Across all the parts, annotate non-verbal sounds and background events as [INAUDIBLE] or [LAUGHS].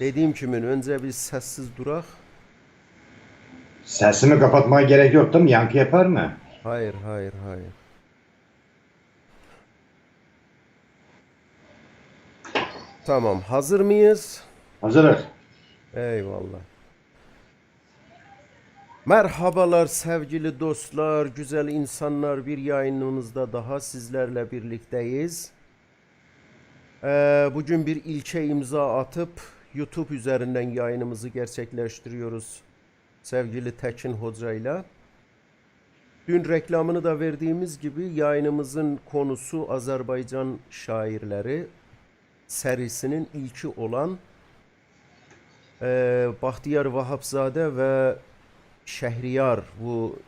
Dediğim kimin önce bir sessiz durak. Sesimi kapatmaya gerek yok değil mi? Yankı yapar mı? Hayır, hayır, hayır. Tamam, hazır mıyız? Hazırız. Eyvallah. Merhabalar sevgili dostlar, güzel insanlar. Bir yayınımızda daha sizlerle birlikteyiz. Ee, bugün bir ilke imza atıp YouTube üzerinden yayınımızı gerçekleştiriyoruz sevgili Tekin Hoca ile. Dün reklamını da verdiğimiz gibi yayınımızın konusu Azerbaycan şairleri serisinin ilki olan ee, Bahtiyar Vahapzade ve Şehriyar bu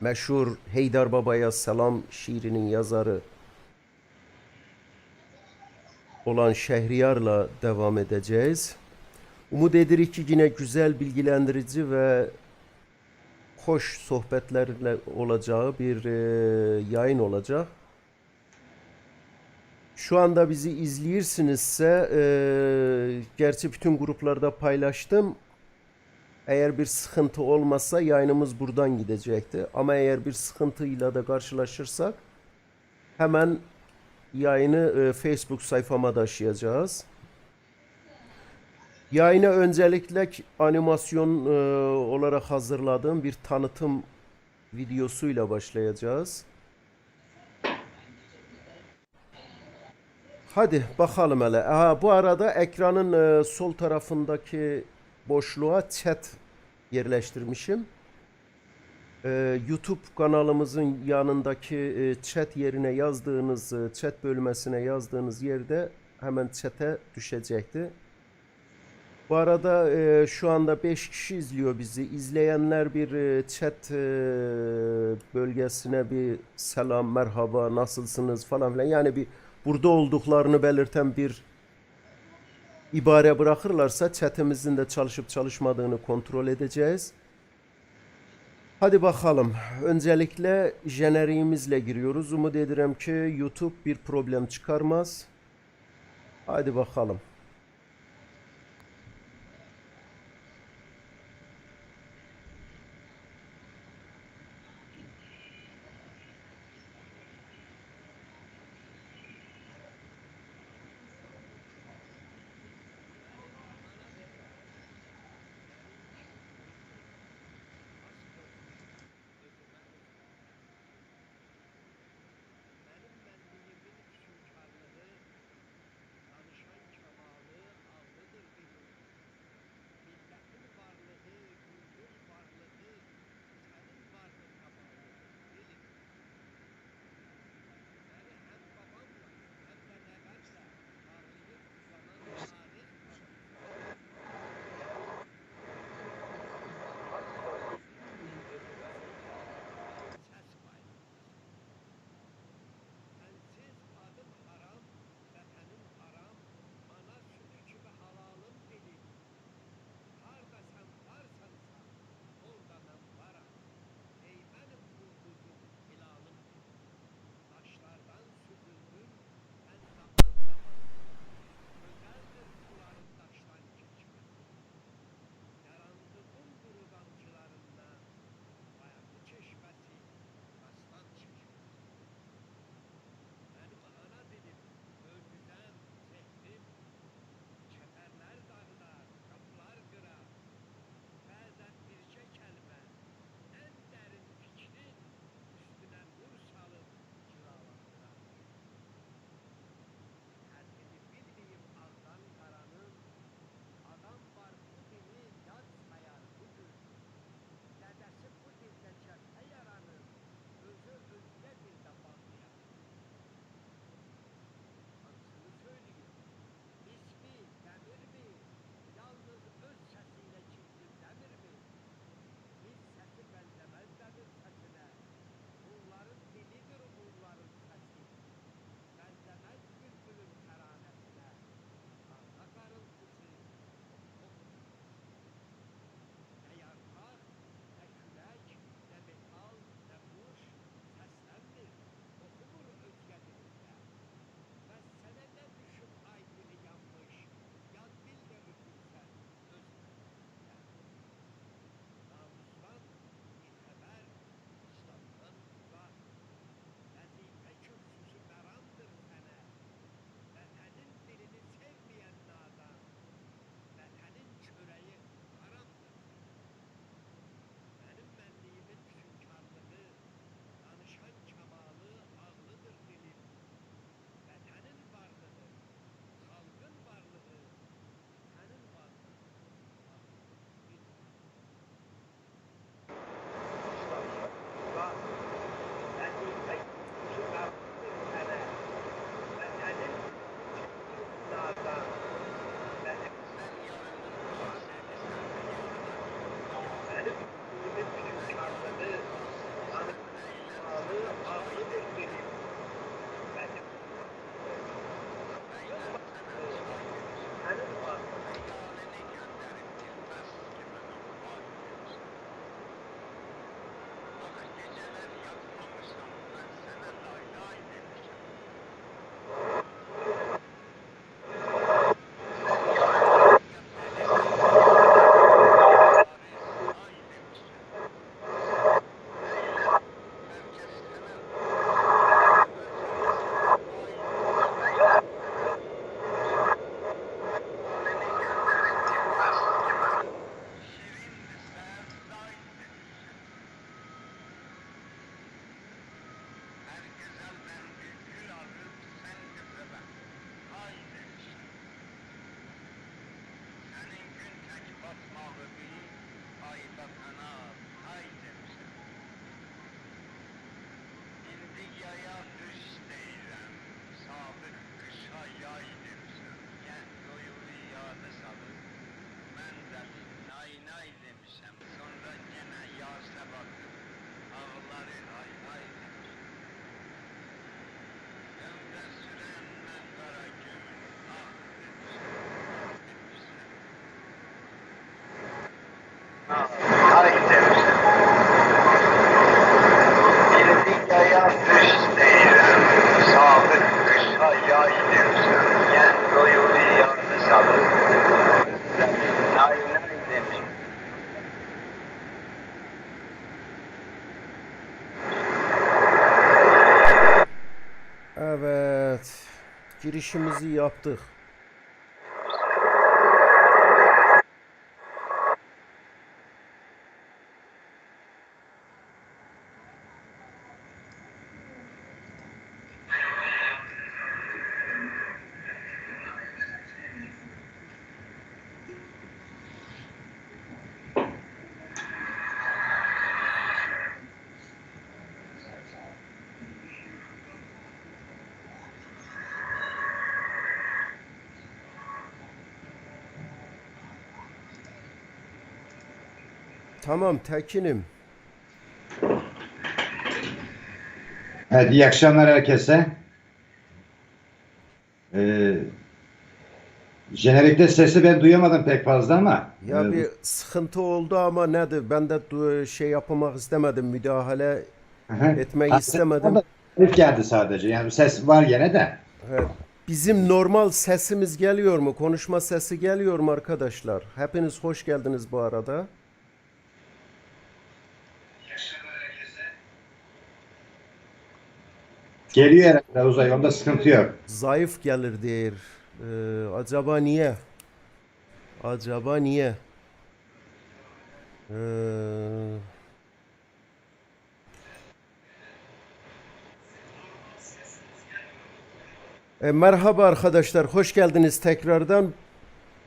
meşhur Heydar Baba'ya Selam şiirinin yazarı olan Şehriyar'la devam edeceğiz. Umut edirik ki yine güzel, bilgilendirici ve hoş sohbetlerle olacağı bir e, yayın olacak. Şu anda bizi izleyirsinizse e, gerçi bütün gruplarda paylaştım. Eğer bir sıkıntı olmazsa yayınımız buradan gidecekti. Ama eğer bir sıkıntıyla da karşılaşırsak hemen yayını e, Facebook sayfama taşıyacağız. Yayına öncelikle animasyon e, olarak hazırladığım bir tanıtım videosuyla başlayacağız. Hadi bakalım hele. Aha, bu arada ekranın e, sol tarafındaki boşluğa chat yerleştirmişim. E, YouTube kanalımızın yanındaki e, chat yerine yazdığınız, e, chat bölmesine yazdığınız yerde hemen chat'e düşecekti. Bu arada e, şu anda 5 kişi izliyor bizi. İzleyenler bir chat bölgesine bir selam, merhaba, nasılsınız falan filan. Yani bir burada olduklarını belirten bir ibare bırakırlarsa chatimizin de çalışıp çalışmadığını kontrol edeceğiz. Hadi bakalım. Öncelikle jeneriğimizle giriyoruz. Umut ederim ki YouTube bir problem çıkarmaz. Hadi bakalım. Girişimizi yaptık. Tamam Tekin'im. Evet, iyi akşamlar herkese. Ee, jenerikte sesi ben duyamadım pek fazla ama. Ya e, bir sıkıntı oldu ama nedir? Ben de şey yapmak istemedim. Müdahale Ha, istemedim. Ses geldi sadece. Yani ses var gene de. Evet. Bizim normal sesimiz geliyor mu? Konuşma sesi geliyor mu arkadaşlar? Hepiniz hoş geldiniz bu arada. Geliyor herhalde uzay. Onda sıkıntı yok. Zayıf gelir diyor. Ee, acaba niye? Acaba niye? Ee, E, merhaba arkadaşlar, hoş geldiniz tekrardan.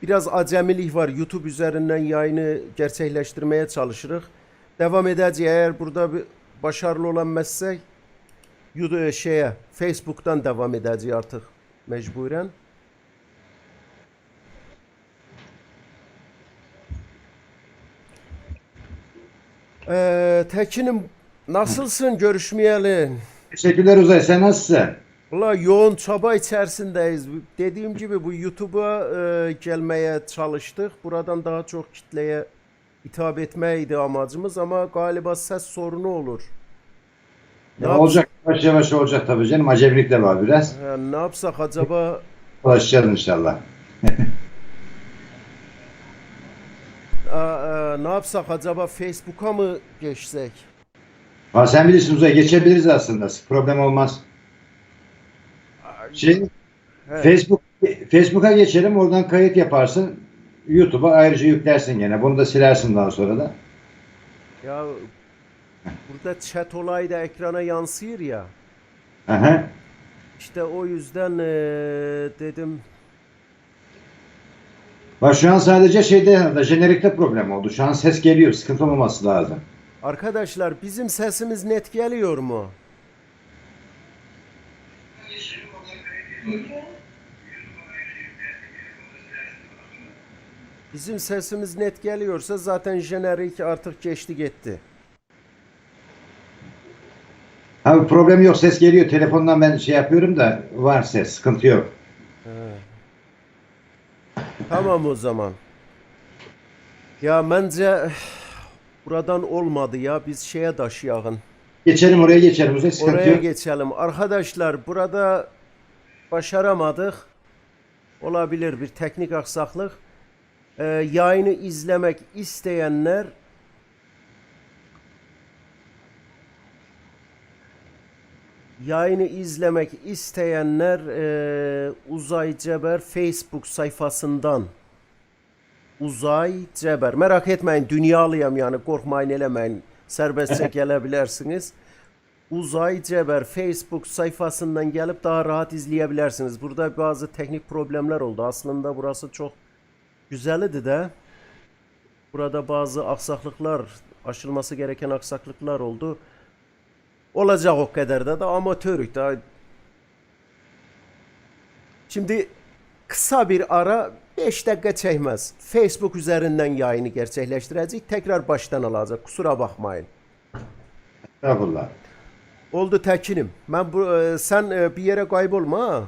Biraz acemilik var. YouTube üzerinden yayını gerçekleştirmeye çalışırız. Devam edeceğiz. Eğer burada bir başarılı YouTube şeye Facebook'tan devam edeceğiz artık mecburen. Ee, Tekin'im nasılsın görüşmeyeli? Teşekkürler uzay. Sen nasılsın? Valla yoğun çaba içerisindeyiz. Dediğim gibi bu YouTube'a e, gelmeye çalıştık. Buradan daha çok kitleye hitap etmeydi amacımız ama galiba ses sorunu olur. Ya yap- olacak. Yavaş yavaş olacak tabii canım. Acemilik de var biraz. Ha, ne yapsak acaba? Ulaşacağız inşallah. [LAUGHS] Aa, aa, ne yapsak acaba Facebook'a mı geçsek? Ha, sen bilirsin uzay. Geçebiliriz aslında. Problem olmaz. Şey. Facebook Facebook'a geçelim. Oradan kayıt yaparsın. YouTube'a ayrıca yüklersin gene. Bunu da silersin daha sonra da. Ya burada chat olayı da ekrana yansıyor ya. Aha. İşte o yüzden eee, dedim Bak şu an sadece şeyde herhalde jenerikte problem oldu. Şu an ses geliyor. Sıkıntı olmaması lazım. arkadaşlar bizim sesimiz net geliyor mu? Bizim sesimiz net geliyorsa zaten jenerik artık geçti gitti. Abi problem yok ses geliyor. Telefondan ben şey yapıyorum da var ses. Sıkıntı yok. Tamam o zaman. Ya bence buradan olmadı ya biz şeye taşıyalım. Geçelim oraya geçelim. Uzay sıkıntı Oraya yok. geçelim. Arkadaşlar burada başaramadık. Olabilir bir teknik aksaklık. Ee, yayını izlemek isteyenler yayını izlemek isteyenler e, Uzay Ceber Facebook sayfasından Uzay Ceber. Merak etmeyin dünyalıyım yani korkmayın elemeyin. Serbestçe [LAUGHS] gelebilirsiniz. Uzay Ceber Facebook sayfasından gelip daha rahat izleyebilirsiniz. Burada bazı teknik problemler oldu. Aslında burası çok güzeldi de. Burada bazı aksaklıklar, aşılması gereken aksaklıklar oldu. Olacak o kadar da da amatörük daha. Şimdi kısa bir ara 5 dakika çekmez. Facebook üzerinden yayını gerçekleştirecek. Tekrar baştan alacak. Kusura bakmayın. Estağfurullah. Oldu Tekin'im. Ben bu e, sen e, bir yere kaybolma ha.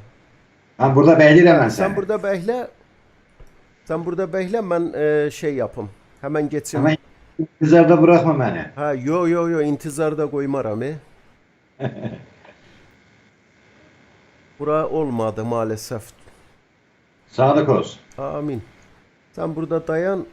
Ben burada beğenirim ben Sen seni. burada bekle. Sen burada bekle ben e, şey yapım. Hemen geçeyim. Ama intizarda bırakma beni. Ha yo yo yo intizarda koymaram he. [LAUGHS] Bura olmadı maalesef. Sağlık olsun. Amin. Sen burada dayan.